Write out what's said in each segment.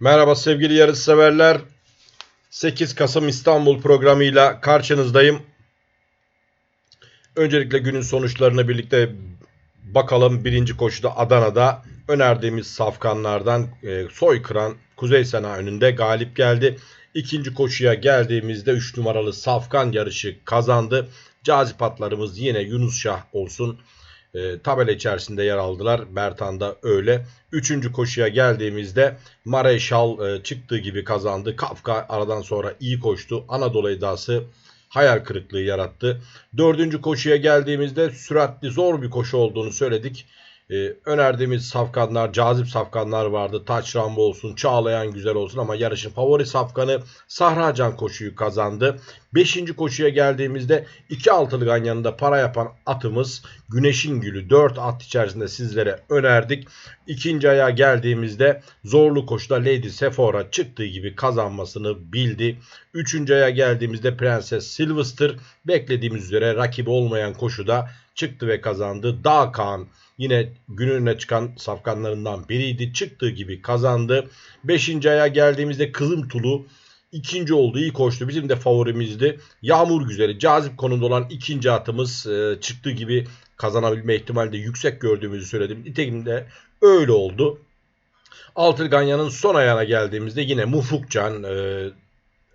Merhaba sevgili yarış severler. 8 Kasım İstanbul programıyla karşınızdayım. Öncelikle günün sonuçlarına birlikte bakalım. Birinci koşuda Adana'da önerdiğimiz safkanlardan e, soykıran Kuzey Sena önünde galip geldi. İkinci koşuya geldiğimizde 3 numaralı safkan yarışı kazandı. Cazip atlarımız yine Yunus Şah olsun. E, tabela içerisinde yer aldılar. Bertan da öyle. Üçüncü koşuya geldiğimizde Mareşal e, çıktığı gibi kazandı. Kafka aradan sonra iyi koştu. Anadolu edası hayal kırıklığı yarattı. Dördüncü koşuya geldiğimizde süratli zor bir koşu olduğunu söyledik. Ee, önerdiğimiz safkanlar, cazip safkanlar vardı. Taç Rambo olsun, Çağlayan güzel olsun ama yarışın favori safkanı Sahracan koşuyu kazandı. Beşinci koşuya geldiğimizde iki altılı ganyanında para yapan atımız Güneşin Gülü 4 at içerisinde sizlere önerdik. İkinci aya geldiğimizde zorlu koşuda Lady Sephora çıktığı gibi kazanmasını bildi. Üçüncü aya geldiğimizde Prenses Sylvester beklediğimiz üzere rakibi olmayan koşuda çıktı ve kazandı. Dağ Kağan yine gününe çıkan safkanlarından biriydi. Çıktığı gibi kazandı. Beşinci aya geldiğimizde Kızım Tulu ikinci oldu. iyi koştu. Bizim de favorimizdi. Yağmur Güzeli cazip konumda olan ikinci atımız e, çıktığı gibi kazanabilme ihtimali de yüksek gördüğümüzü söyledim. Nitekim de öyle oldu. Altı Ganyan'ın son ayağına geldiğimizde yine Mufukcan e,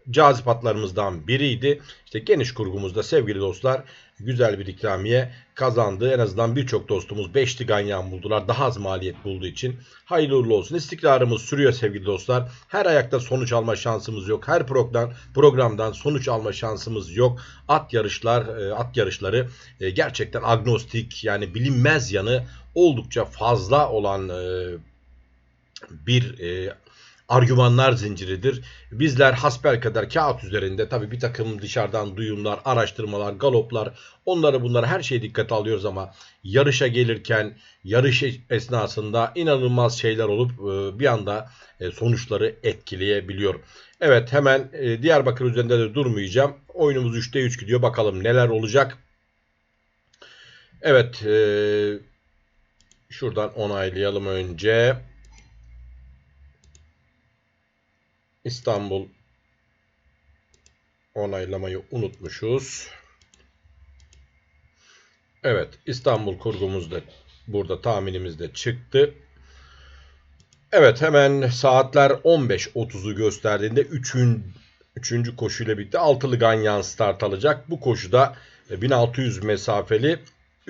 cazip atlarımızdan biriydi. İşte geniş kurgumuzda sevgili dostlar güzel bir ikramiye kazandı. En azından birçok dostumuz 5'li ganyan buldular. Daha az maliyet bulduğu için. Hayırlı uğurlu olsun. İstikrarımız sürüyor sevgili dostlar. Her ayakta sonuç alma şansımız yok. Her program programdan sonuç alma şansımız yok. At yarışlar, e, at yarışları e, gerçekten agnostik yani bilinmez yanı oldukça fazla olan e, bir argümanlar zinciridir. Bizler hasbel kadar kağıt üzerinde tabi bir takım dışarıdan duyumlar, araştırmalar, galoplar onları bunları her şeye dikkate alıyoruz ama yarışa gelirken yarış esnasında inanılmaz şeyler olup e, bir anda e, sonuçları etkileyebiliyor. Evet hemen e, Diyarbakır üzerinde de durmayacağım. Oyunumuz 3'te 3 gidiyor. Bakalım neler olacak. Evet şuradan onaylayalım önce. İstanbul onaylamayı unutmuşuz. Evet İstanbul kurgumuz da burada tahminimiz de çıktı. Evet hemen saatler 15.30'u gösterdiğinde 3. 3. koşuyla birlikte altılı ganyan start alacak. Bu koşuda 1600 mesafeli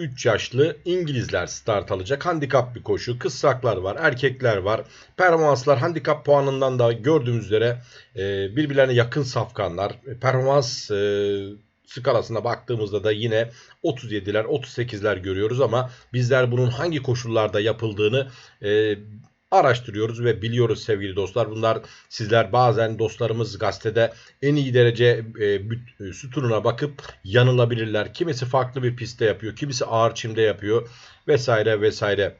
3 yaşlı İngilizler start alacak. Handikap bir koşu. Kısraklar var, erkekler var. Performanslar handikap puanından da gördüğümüz üzere e, birbirlerine yakın safkanlar. Performans e, skalasına baktığımızda da yine 37'ler 38'ler görüyoruz ama bizler bunun hangi koşullarda yapıldığını e, araştırıyoruz ve biliyoruz sevgili dostlar. Bunlar sizler bazen dostlarımız gazetede en iyi derece e, e, sütununa bakıp yanılabilirler. Kimisi farklı bir pistte yapıyor, kimisi ağır çimde yapıyor vesaire vesaire.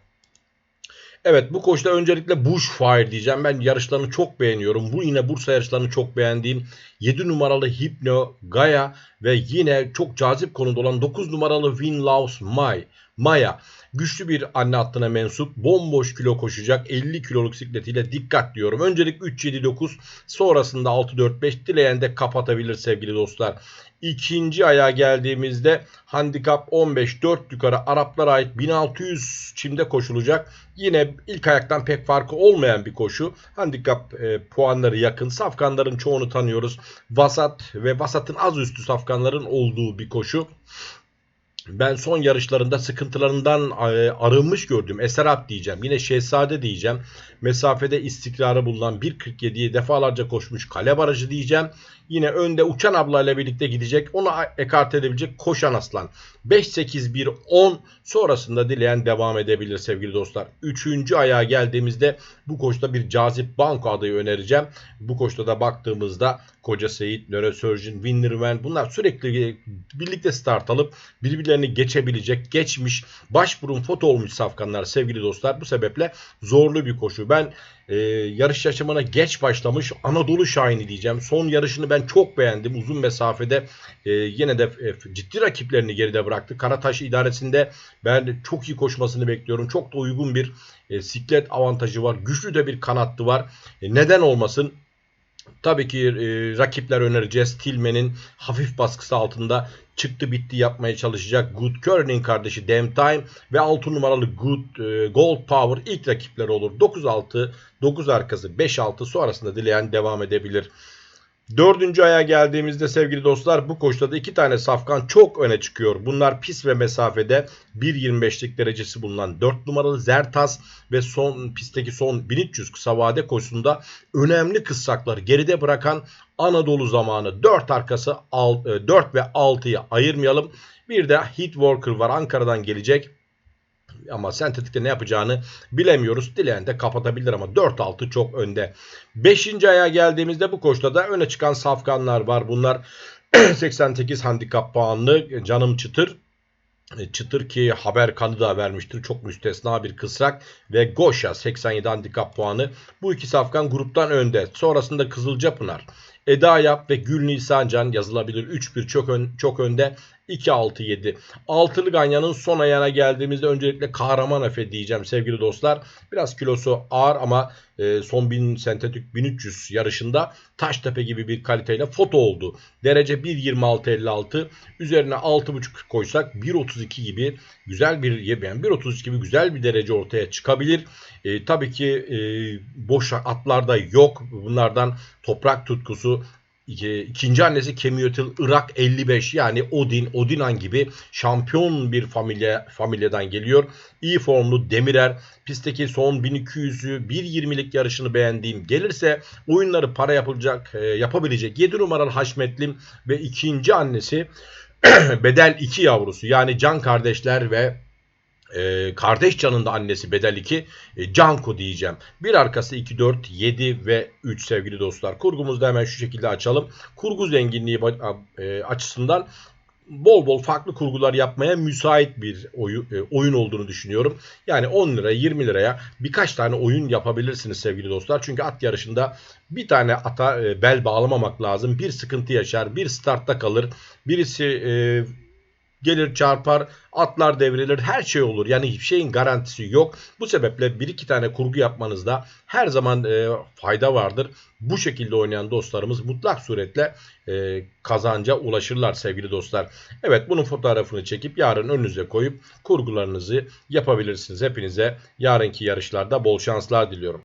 Evet bu koşuda öncelikle Bushfire diyeceğim. Ben yarışlarını çok beğeniyorum. Bu yine Bursa yarışlarını çok beğendiğim 7 numaralı Hypno Gaia ve yine çok cazip konuda olan 9 numaralı Win Loves My Maya. Güçlü bir anne hattına mensup bomboş kilo koşacak 50 kiloluk sikletiyle dikkat diyorum. Öncelik 3-7-9 sonrasında 6-4-5 dileyen de kapatabilir sevgili dostlar. İkinci aya geldiğimizde handikap 15 4 yukarı Araplara ait 1600 çimde koşulacak. Yine ilk ayaktan pek farkı olmayan bir koşu. Handikap e, puanları yakın. Safkanların çoğunu tanıyoruz. Vasat ve vasatın az üstü safkanların olduğu bir koşu ben son yarışlarında sıkıntılarından e, arınmış gördüm. Eserap diyeceğim. Yine Şehzade diyeceğim. Mesafede istikrarı bulunan 1.47'yi defalarca koşmuş kale barajı diyeceğim. Yine önde Uçan abla ile birlikte gidecek. Onu ekart edebilecek Koşan Aslan. 5-8-1-10 sonrasında dileyen devam edebilir sevgili dostlar. Üçüncü ayağa geldiğimizde bu koşta bir cazip banko adayı önereceğim. Bu koşta da baktığımızda Koca Seyit, Nörosurgeon, Winnerman bunlar sürekli birlikte start alıp birbirlerini geçebilecek, geçmiş, başburun foto olmuş safkanlar sevgili dostlar. Bu sebeple zorlu bir koşu. Ben e, yarış yaşamına geç başlamış Anadolu Şahini diyeceğim. Son yarışını ben çok beğendim. Uzun mesafede e, yine de e, ciddi rakiplerini geride bıraktı. Karataş idaresinde ben çok iyi koşmasını bekliyorum. Çok da uygun bir e, siklet avantajı var. Güçlü de bir kanattı var. E, neden olmasın? Tabii ki e, rakipler önereceğiz. Tillman'in hafif baskısı altında çıktı bitti yapmaya çalışacak. Good Curry'nin kardeşi Dame Time ve 6 numaralı Good e, Gold Power ilk rakipleri olur. 9-6, 9 arkası 5-6 sonrasında dileyen devam edebilir. Dördüncü aya geldiğimizde sevgili dostlar bu koşuda da iki tane safkan çok öne çıkıyor. Bunlar pis ve mesafede 1.25'lik derecesi bulunan 4 numaralı Zertas ve son pistteki son 1300 kısa vade koşusunda önemli kıssakları geride bırakan Anadolu zamanı 4 arkası 4 ve 6'yı ayırmayalım. Bir de Hit Worker var Ankara'dan gelecek ama sentetikte ne yapacağını bilemiyoruz. Dileyen de kapatabilir ama 4-6 çok önde. 5. aya geldiğimizde bu koşuda da öne çıkan safkanlar var. Bunlar 88 handikap puanlı Canım Çıtır. Çıtır ki haber kanı da vermiştir. Çok müstesna bir kısrak. Ve Goşa 87 handikap puanı. Bu iki safkan gruptan önde. Sonrasında Kızılcapınar. Eda Yap ve Gül Nisan Can yazılabilir. 3-1 çok, ön, çok önde. 2-6-7. Altılı Ganyan'ın son ayağına geldiğimizde öncelikle Kahraman Efe diyeceğim sevgili dostlar. Biraz kilosu ağır ama e, son 1000 sentetik 1300 yarışında Taştepe gibi bir kaliteyle foto oldu. Derece 1.26.56 üzerine 6.5 koysak 1.32 gibi güzel bir yani 1.32 gibi güzel bir derece ortaya çıkabilir. E, tabii ki e, boş atlarda yok. Bunlardan toprak tutkusu İkinci annesi Kemiyotil Irak 55 yani Odin, Odinan gibi şampiyon bir familya familyadan geliyor. İyi formlu Demirer pistteki son 1200'ü 1.20'lik yarışını beğendiğim gelirse oyunları para yapılacak yapabilecek 7 numaralı Haşmetlim ve ikinci annesi Bedel 2 yavrusu yani Can kardeşler ve e, kardeş canında annesi bedel 2 e, Canko diyeceğim. Bir arkası 2, 4, 7 ve 3 sevgili dostlar. Kurgumuzu da hemen şu şekilde açalım. Kurgu zenginliği e, açısından bol bol farklı kurgular yapmaya müsait bir e, oyun olduğunu düşünüyorum. Yani 10 liraya 20 liraya birkaç tane oyun yapabilirsiniz sevgili dostlar. Çünkü at yarışında bir tane ata e, bel bağlamamak lazım. Bir sıkıntı yaşar, bir startta kalır. Birisi e, gelir çarpar, atlar devrilir, her şey olur. Yani hiçbir şeyin garantisi yok. Bu sebeple bir iki tane kurgu yapmanızda her zaman e, fayda vardır. Bu şekilde oynayan dostlarımız mutlak suretle e, kazanca ulaşırlar sevgili dostlar. Evet bunun fotoğrafını çekip yarın önünüze koyup kurgularınızı yapabilirsiniz. Hepinize yarınki yarışlarda bol şanslar diliyorum.